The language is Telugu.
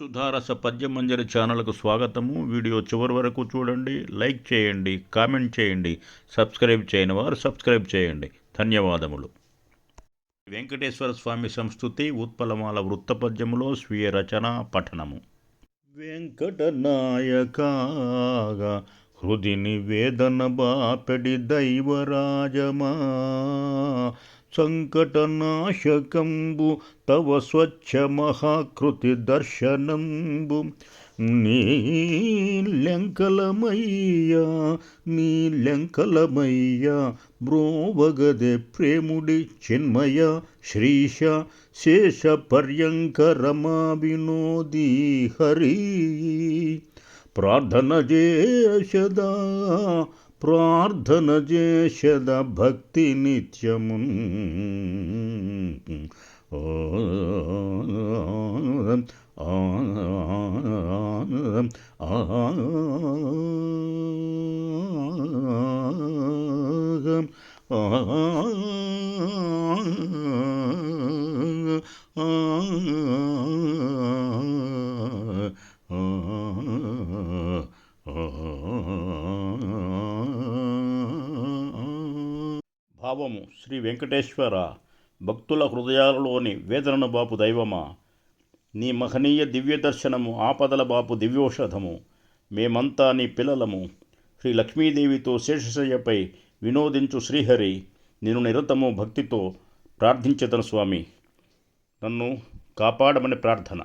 సుధారస పద్యమంజరి ఛానల్కు స్వాగతము. వీడియో చివరి వరకు చూడండి లైక్ చేయండి కామెంట్ చేయండి సబ్స్క్రైబ్ చేయని వారు సబ్స్క్రైబ్ చేయండి. ధన్యవాదములు. వెంకటేశ్వర స్వామి సంస్కృతి ఉత్పలమాల వృత్త పద్యములో స్వీయ రచన పఠనము. వెంకటనాయకాగా హృది నివేదన బాపెడి దైవరాజమా. సంకటనాశకంబు తవ స్వచ్ఛ మహాకృతి దర్శనంబు. నీ లెంకలమయ్యా నీ బ్రోవగదే ప్రేముడి చిన్మయ శ్రీశ శేష పర్యంక రమా వినోదీ హరి. ప్రార్థన చేసదా ప్రార్థన చేసద భక్తి నిత్యము ఓ ఆ భావము శ్రీ వెంకటేశ్వర భక్తుల హృదయాలలోని వేదనను బాపు దైవమా? నీ మహనీయ దివ్య దర్శనము ఆపదల బాపు దివ్యోషధము మేమంతా నీ పిల్లలము. శ్రీ లక్ష్మీదేవితో శేషశయ్యపై వినోదించు శ్రీహరి నేను నిరతము భక్తితో ప్రార్థించేతను స్వామి. నన్ను కాపాడమని ప్రార్థన.